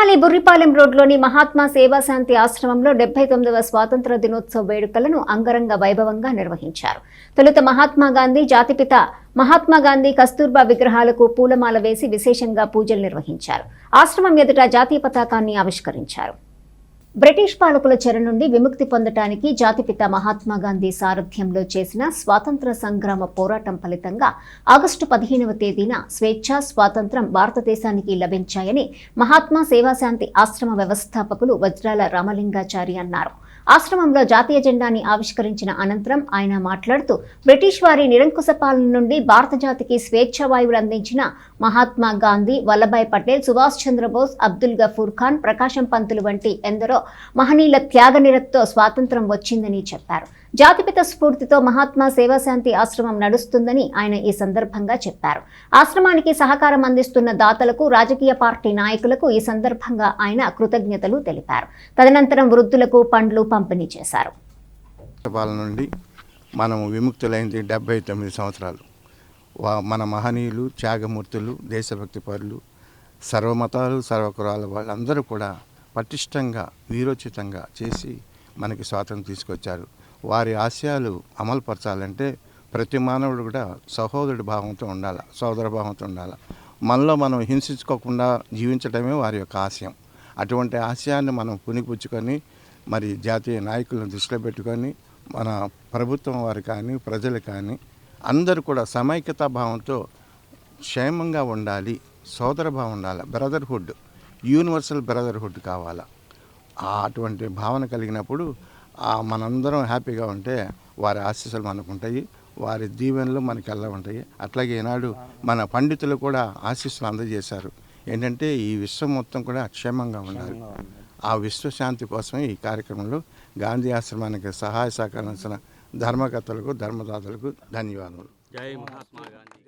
తెనాలి బుర్రిపాలెం రోడ్లోని మహాత్మా సేవాశాంతి ఆశ్రమంలో డెబ్బై తొమ్మిదవ స్వాతంత్ర దినోత్సవ వేడుకలను అంగరంగ వైభవంగా నిర్వహించారు. తొలుత మహాత్మా గాంధీ జాతిపిత మహాత్మా గాంధీ కస్తూర్బా విగ్రహాలకు పూలమాల వేసి విశేషంగా పూజలు నిర్వహించారు. ఆశ్రమం ఎదుట జాతీయ పతాకాన్ని ఆవిష్కరించారు. బ్రిటిష్ పాలకుల చెర నుండి విముక్తి పొందటానికి జాతిపిత మహాత్మా గాంధీ సారథ్యంలో చేసిన స్వాతంత్ర సంగ్రామ పోరాటం ఫలితంగా ఆగస్టు పదిహేనవ తేదీన స్వేచ్ఛ స్వాతంత్రం భారతదేశానికి లభించాయని మహాత్మా సేవాశాంతి ఆశ్రమ వ్యవస్థాపకులు వజ్రాల రామలింగాచారి అన్నారు. ఆశ్రమంలో జాతీయ జెండాని ఆవిష్కరించిన అనంతరం ఆయన మాట్లాడుతూ బ్రిటిష్ వారి నిరంకుశ పాలన నుండి భారత జాతికి స్వేచ్ఛ వాయువులు అందించిన మహాత్మా గాంధీ వల్లభాయ్ పటేల్ సుభాష్ చంద్రబోస్ అబ్దుల్ గఫూర్ ఖాన్ ప్రకాశం పంతులు వంటి ఎందరో మహనీయుల త్యాగనిరతో స్వాతంత్రం వచ్చిందని చెప్పారు. జాతిపిత స్ఫూర్తితో మహాత్మా సేవాశాంతి ఆశ్రమం నడుస్తుందని ఆయన ఈ సందర్భంగా చెప్పారు. ఆశ్రమానికి సహకారం అందిస్తున్న దాతలకు రాజకీయ పార్టీ నాయకులకు ఈ సందర్భంగా ఆయన కృతజ్ఞతలు తెలిపారు. తదనంతరం వృద్ధులకు పండ్లు పంపిణీ చేశారు. నుండి మనము విముక్తులైంది డెబ్బై తొమ్మిది సంవత్సరాలు. మన మహనీయులు త్యాగమూర్తులు దేశభక్తి పరులు సర్వమతాలు సర్వకురాల వాళ్ళందరూ కూడా పటిష్టంగా వీరోచితంగా చేసి మనకి స్వాతంత్రం తీసుకొచ్చారు. వారి ఆశయాలు అమలుపరచాలంటే ప్రతి మానవుడు కూడా సహోదరుడి భావంతో ఉండాలి సోదర భావంతో ఉండాలి. మనలో మనం హింసించుకోకుండా జీవించడమే వారి యొక్క ఆశయం. అటువంటి ఆశయాన్ని మనం పునిపుచ్చుకొని మరి జాతీయ నాయకులను దృష్టిలో పెట్టుకొని మన ప్రభుత్వం వారు కానీ ప్రజలు కానీ అందరూ కూడా సమైక్యతా భావంతో క్షేమంగా ఉండాలి సోదర భావం ఉండాలి బ్రదర్హుడ్. యూనివర్సల్ బ్రదర్హుడ్ కావాలా? ఆ అటువంటి భావన కలిగినప్పుడు ఆ మనందరం హ్యాపీగా ఉంటే వారి ఆశీస్సులు మనకు ఉంటాయి వారి దీవెనలు మనకి ఎలా ఉంటాయి. అట్లాగే ఈనాడు మన పండితులు కూడా ఆశీస్సులు అందజేశారు. ఏంటంటే ఈ విశ్వం మొత్తం కూడా క్షేమంగా ఉండాలి. ఆ విశ్వశాంతి కోసమే ఈ కార్యక్రమంలో గాంధీ ఆశ్రమానికి సహాయ సహకరించిన ధర్మకర్తలకు ధర్మదాతలకు ధన్యవాదాలు జై మహాత్మా గాంధీ.